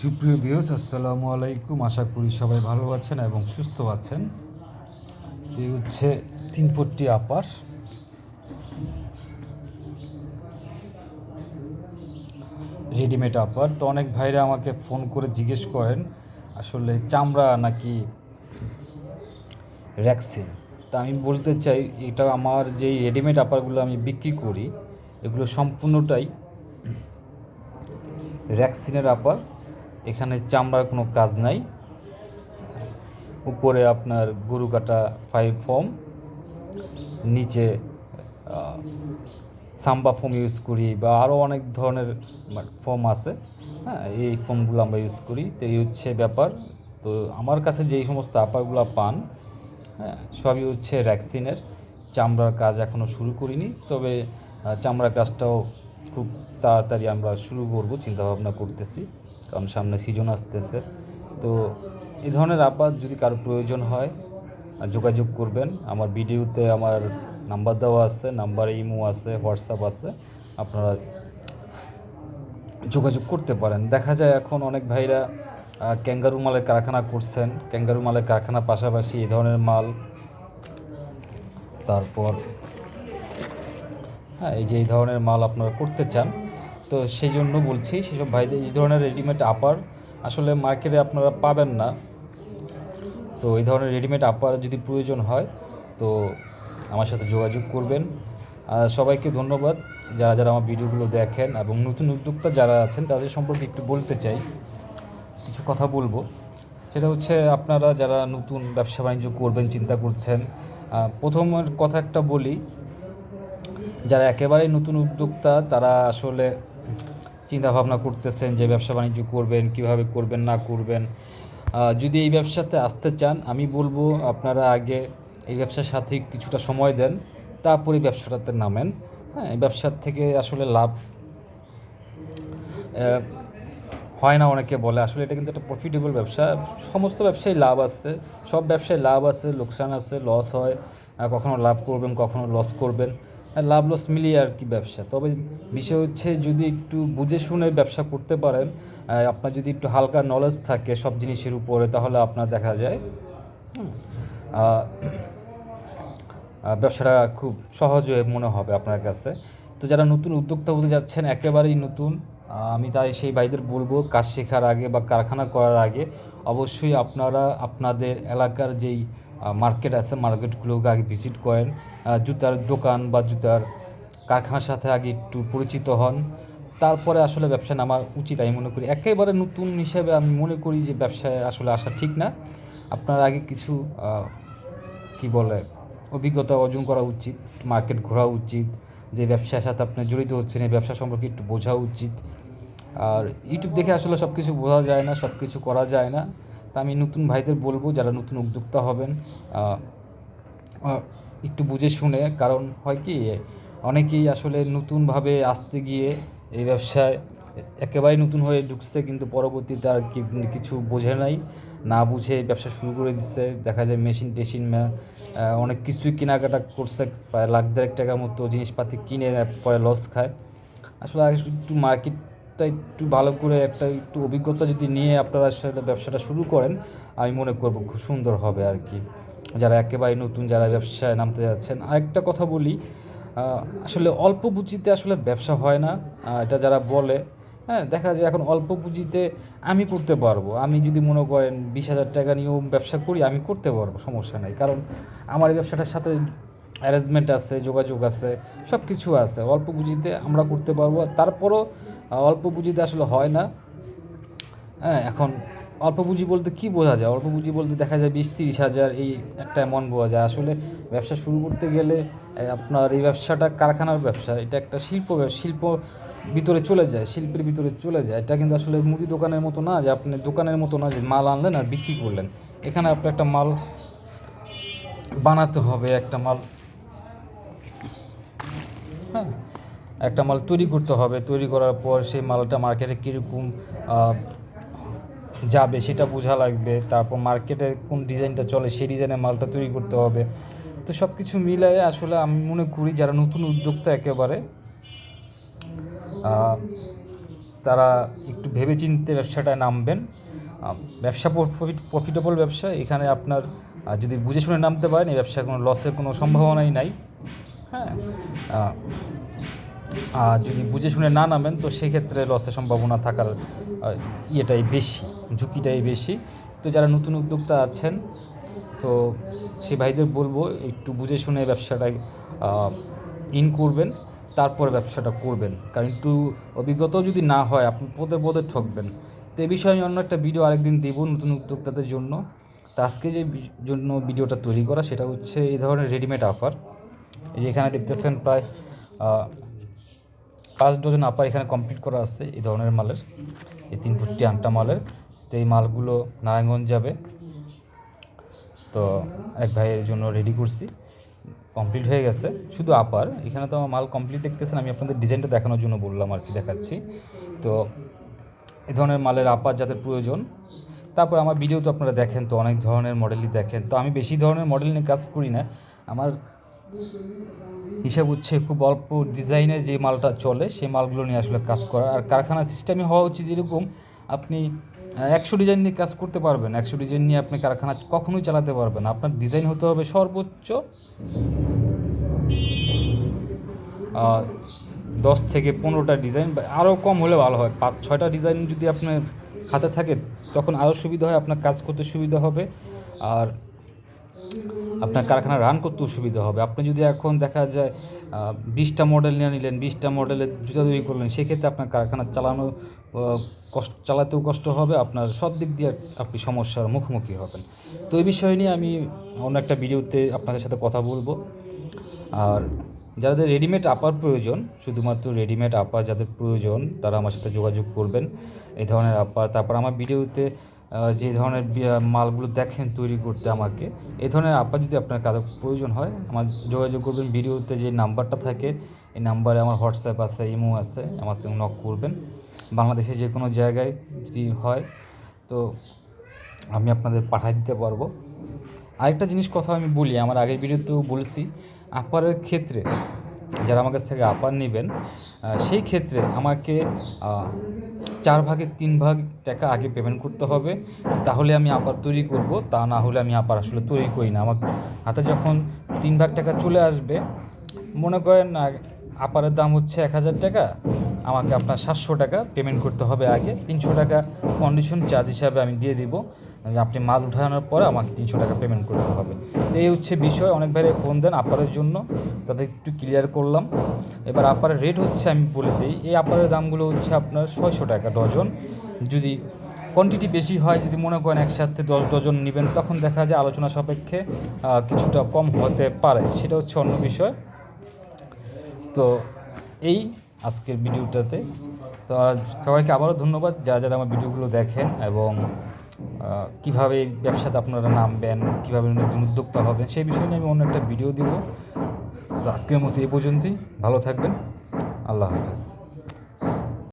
সুপ্রিয় বিয়স আসসালামু আলাইকুম। আশা করি সবাই ভালো আছেন এবং সুস্থ আছেন। এই হচ্ছে তিনপট্টি আপার রেডিমেড আপার তো অনেক ভাইরা আমাকে ফোন করে জিজ্ঞেস করেন, আসলে চামড়া নাকি র্যাক্সিন তা আমি বলতে চাই, এটা আমার যেই রেডিমেড আপারগুলো আমি বিক্রি করি, এগুলো সম্পূর্ণটাই র্যাক্সিনের আপার এখানে চামড়ার কোনো কাজ নাই। উপরে আপনার গরু কাটা ফাইভ ফর্ম নিচে সাম্বা ফোম ইউজ করি বা আরও অনেক ধরনের ফর্ম আছে। হ্যাঁ এই ফর্মগুলো আমরা ইউজ করি। তো এই হচ্ছে ব্যাপার। তো আমার কাছে যেই সমস্ত আপারগুলো পান হ্যাঁ সবই হচ্ছে র্যাক্সিনের চামড়ার কাজ এখনও শুরু করিনি, তবে চামড়ার কাজটাও খুব তাড়াতাড়ি আমরা শুরু করব, চিন্তাভাবনা করতেছি, কারণ সামনে সিজন আসতেছে। তো এই ধরনের আপাত যদি কারও প্রয়োজন হয় যোগাযোগ করবেন। আমার ভিডিওতে আমার নাম্বার দেওয়া আছে, নাম্বার ইমো আছে, হোয়াটসঅ্যাপ আছে, আপনারা যোগাযোগ করতে পারেন। দেখা যায় এখন অনেক ভাইরা ক্যাঙ্গারু মালের কারখানা করছেন। ক্যাঙ্গারু মালের কারখানার পাশাপাশি এই ধরনের মাল, তারপর হ্যাঁ এই যে এই ধরনের মাল আপনারা করতে চান, তো সেই জন্য বলছি সেসব ভাইদের, এই ধরনের রেডিমেড আপার আসলে মার্কেটে আপনারা পাবেন না। তো এই ধরনের রেডিমেড আপার যদি প্রয়োজন হয়, তো আমার সাথে যোগাযোগ করবেন। আর সবাইকে ধন্যবাদ যারা যারা আমার ভিডিওগুলো দেখেন এবং নতুন উদ্যোক্তা যারা আছেন, তাদের সম্পর্কে একটু বলতে চাই। কিছু কথা বলব। সেটা হচ্ছে আপনারা যারা নতুন ব্যবসা বাণিজ্য করবেন, চিন্তা করছেন প্রথমের কথা একটা বলি যারা একেবারেই নতুন উদ্যোক্তা, তারা আসলে চিন্তা ভাবনা করতেছেন যে ব্যবসা বাণিজ্য করবেন, কীভাবে করবেন, না করবেন। যদি এই ব্যবসাতে আসতে চান, আমি বলব আপনারা আগে এই ব্যবসার সাথে কিছুটা সময় দেন, তারপরে ব্যবসাটাতে নামেন। হ্যাঁ এই ব্যবসার থেকে আসলে লাভ হয় না অনেকে বলে। আসলে এটা কিন্তু একটা প্রফিটেবল ব্যবসা। সমস্ত ব্যবসায় লাভ আছে। সব ব্যবসায় লাভ আছে, লোকসান আছে লস হয়। কখনো লাভ করবেন, কখনো লস করবেন। লাভ লস মিলিয়ে আর কি ব্যবসা। তবে বিষয় হচ্ছে যদি একটু বুঝে শুনে ব্যবসা করতে পারেন আপনার যদি একটু হালকা নলেজ থাকে সব জিনিসের উপরে, তাহলে আপনার দেখা যায়। ব্যবসাটা খুব সহজ হয়ে মনে হবে আপনার কাছে। তো যারা নতুন উদ্যোক্তা হতে যাচ্ছেন, একেবারেই নতুন আমি তাই সেই ভাইদের বলব, কাজ শেখার আগে বা কারখানা করার আগে অবশ্যই আপনারা আপনাদের এলাকার যেই মার্কেট আছে মার্কেটগুলোকে আগে ভিজিট করেন। জুতার দোকান বা জুতার কারখানার সাথে আগে একটু পরিচিত হন। তারপরে আসলে ব্যবসায় নামা উচিত আমি মনে করি। একেবারে নতুন হিসেবে আমি মনে করি যে ব্যবসায় আসলে আসা ঠিক না। আপনার আগে কিছু কি বলে, অভিজ্ঞতা অর্জন করা উচিত, মার্কেট ঘোরা উচিত, যে ব্যবসার সাথে আপনি জড়িত হচ্ছেন, এই ব্যবসা সম্পর্কে একটু বোঝা উচিত। আর ইউটিউব দেখে আসলে সব কিছু বোঝা যায় না সব কিছু করা যায় না। তা আমি নতুন ভাইদের বলব, যারা নতুন উদ্যোক্তা হবেন একটু বুঝে শুনে, কারণ হয় কি, অনেকেই আসলে নতুনভাবে আসতে গিয়ে এই ব্যবসায় একেবারেই নতুন হয়ে ঢুকছে, কিন্তু পরবর্তীতে আর কি কিছু বোঝে নাই, না বুঝে ব্যবসা শুরু করে দিচ্ছে। দেখা যায় মেশিন টেশিন অনেক কিছুই কেনাকাটা করছে, প্রায় লাখ দেড়েক টাকার মতো জিনিসপাতি কিনে পরে লস খায়। আসলে একটু মার্কেটটা একটু ভালো করে একটা একটু অভিজ্ঞতা যদি নিয়ে আপনারা আসলে ব্যবসাটা শুরু করেন, আমি মনে করব খুব সুন্দর হবে আর কি। যারা একেবারে নতুন, যারা ব্যবসায় নামতে যাচ্ছেন। আরেকটা কথা বলি আসলে অল্প পুঁজিতে আসলে ব্যবসা হয় না। এটা যারা বলে হ্যাঁ দেখা যায় এখন অল্প পুঁজিতে আমি করতে পারব। আমি যদি মনে করেন বিশ হাজার টাকা নিয়েও ব্যবসা করি, আমি করতে পারব, সমস্যা নাই। কারণ আমার এই ব্যবসাটার সাথে অ্যারেঞ্জমেন্ট আছে, যোগাযোগ আছে সব কিছু আছে। অল্প পুঁজিতে আমরা করতে পারব। তারপরও অল্প পুঁজিতে আসলে হয় না। হ্যাঁ এখন অল্প পুঁজি বলতে কি বোঝা যায়? অল্প পুঁজি বলতে দেখা যায় বিশ তিরিশ হাজার এই একটা অ্যামাউন্ট বোঝা যায়। আসলে ব্যবসা শুরু করতে গেলে আপনার এই ব্যবসাটা কারখানার ব্যবসা। এটা একটা শিল্প শিল্প ভিতরে চলে যায়, শিল্পের ভিতরে চলে যায়। এটা কিন্তু আসলে মুদি দোকানের মতো না যে আপনি দোকানের মতো না যে মাল আনলেন আর বিক্রি করলেন। এখানে আপনি একটা মাল বানাতে হবে, একটা মাল হ্যাঁ একটা মাল তৈরি করতে হবে। তৈরি করার পর সেই মালটা মার্কেটে কীরকম যাবে, সেটা বোঝা লাগবে। তারপর মার্কেটে কোন ডিজাইনটা চলে, সেই ডিজাইনের মালটা তৈরি করতে হবে। তো সব কিছু মিলাই আসলে আমি মনে করি যারা নতুন উদ্যোক্তা একেবারে তারা একটু ভেবেচিন্তে ব্যবসাটায় নামবেন। ব্যবসা প্রফিট প্রফিটেবল ব্যবসা। এখানে আপনার যদি বুঝে শুনে নামতে পারেন, এই ব্যবসায় কোনো লসের কোনো সম্ভাবনাই নাই। হ্যাঁ? আর যদি বুঝে শুনে না নামেন, তো সেক্ষেত্রে লসের সম্ভাবনা থাকার ইয়েটাই বেশি, ঝুঁকিটাই বেশি। তো যারা নতুন উদ্যোক্তা আছেন, তো সেই ভাইদের বলব, একটু বুঝে শুনে ব্যবসাটায় ইন করবেন, তারপর ব্যবসাটা করবেন। কারণ একটু অভিজ্ঞতাও যদি না হয়, আপনি পদে পদে ঠকবেন। তো এ বিষয়ে আমি অন্য একটা ভিডিও আরেকদিন দেবো নতুন উদ্যোক্তাদের জন্য। তো আজকে যে জন্য ভিডিওটা তৈরি করা, সেটা হচ্ছে এই ধরনের রেডিমেড অফার এই যে এখানে দেখতেছেন প্রায় পাঁচ ডজন আপার এখানে কমপ্লিট করা আছে এই ধরনের মালের, এই তিন ফুটটি আংটা মালের। তো এই মালগুলো নারায়ণগঞ্জ যাবে। তো এক ভাইয়ের জন্য রেডি করছি। কমপ্লিট হয়ে গেছে। শুধু আপার এখানে তো আমার মাল কমপ্লিট দেখতেছেন, আমি আপনাদের ডিজাইনটা দেখানোর জন্য বললাম আর কি, দেখাচ্ছি। তো এই ধরনের মালের আপার যাদের প্রয়োজন, তারপর আমার ভিডিও তো আপনারা দেখেন তো, অনেক ধরনের মডেলই দেখেন। তো আমি বেশি ধরনের মডেল নিয়ে কাজ করি না। আমার হিসাব হচ্ছে খুব অল্প ডিজাইনের যে মালটা চলে, সেই মালগুলো নিয়ে আসলে কাজ করা। আর কারখানার সিস্টেমে হওয়া উচিত এরকম, আপনি একশো ডিজাইন নিয়ে কাজ করতে পারবেন, একশো ডিজাইন নিয়ে আপনি কারখানা কখনোই চালাতে পারবেন। আপনার ডিজাইন হতে হবে সর্বোচ্চ দশ থেকে পনেরোটা ডিজাইন আরও কম হলে ভালো হয়। পাঁচ, ছয়টা ডিজাইন যদি আপনার হাতে থাকে, তখন আরও সুবিধা হয়, আপনার কাজ করতে সুবিধা হবে। আর আপনার কারখানা রান করতেও সুবিধা হবে। আপনি যদি এখন দেখা যায় বিশটা মডেল নিয়ে নিলেন, বিশটা মডেলের জুতা তৈরি করলেন, সেক্ষেত্রে আপনার কারখানা চালানো কষ্ট, চালাতেও কষ্ট হবে, আপনার সব দিক দিয়ে আপনি সমস্যার মুখোমুখি হবেন। তো এই বিষয় নিয়ে আমি অন্য একটা ভিডিওতে আপনাদের সাথে কথা বলব। আর যাদের রেডিমেড আপার প্রয়োজন, শুধুমাত্র রেডিমেড আপা যাদের প্রয়োজন, তারা আমার সাথে যোগাযোগ করবেন। এই ধরনের আপা তারপর আমার ভিডিওতে যে ধরনের মালগুলো দেখেন তৈরি করতে আমাকে, এ ধরনের আপা যদি আপনার কারও প্রয়োজন হয়, আমার যোগাযোগ করবেন, ভিডিওতে যে নাম্বারটা থাকে, এই নাম্বারে আমার হোয়াটসঅ্যাপ আছে, ইমো আছে, আমার নক করবেন। বাংলাদেশে যে কোনো জায়গায় যদি হয়, তো আমি আপনাদের পাঠিয়ে দিতে পারব। আরেকটা জিনিস কথা আমি বলি, আমার আগের ভিডিওতেও বলছি, আপারের ক্ষেত্রে যারা আমার কাছ থেকে আপার নেবেন সেই ক্ষেত্রে আমাকে চার ভাগের তিন ভাগ টাকা আগে পেমেন্ট করতে হবে। তাহলে আমি আপার তৈরি করব, তা না হলে আমি আপার আসলে তৈরি করি না। আমার হাতে যখন তিন ভাগ টাকা চলে আসবে, মনে করেন আপারের দাম হচ্ছে এক হাজার টাকা, আমাকে আপনার সাতশো টাকা পেমেন্ট করতে হবে আগে। তিনশো টাকা কন্ডিশন চার্জ হিসাবে আমি দিয়ে দিব। আপনি মাল উঠানোর পরে আমাকে তিনশো টাকা পেমেন্ট করতে হবে। তো এই হচ্ছে বিষয়। অনেক ভাইরে ফোন দেন আপারের জন্য। তাদের একটু ক্লিয়ার করলাম। এবার আপারের রেট হচ্ছে আমি বলে দিই। এই আপারের দামগুলো হচ্ছে আপনার ছয়শো টাকা ডজন। যদি কোয়ান্টিটি বেশি হয়, যদি মনে করেন একসাথে দশ ডজন নেবেন, তখন দেখা যায় আলোচনা সাপেক্ষে কিছুটা কম হতে পারে। সেটা হচ্ছে অন্য বিষয়। তো এই আজকের ভিডিওটাতে তো সবাইকে আবারও ধন্যবাদ। যারা যারা আমার ভিডিওগুলো দেখেন এবং কীভাবে ব্যবসাতে আপনারা নামবেন, কীভাবে নতুন উদ্যোক্তা হবেন, সেই বিষয়ে নিয়ে আমি অন্য একটা ভিডিও দিব। আজকের মতো এ পর্যন্তই। ভালো থাকবেন। আল্লাহ হাফেজ।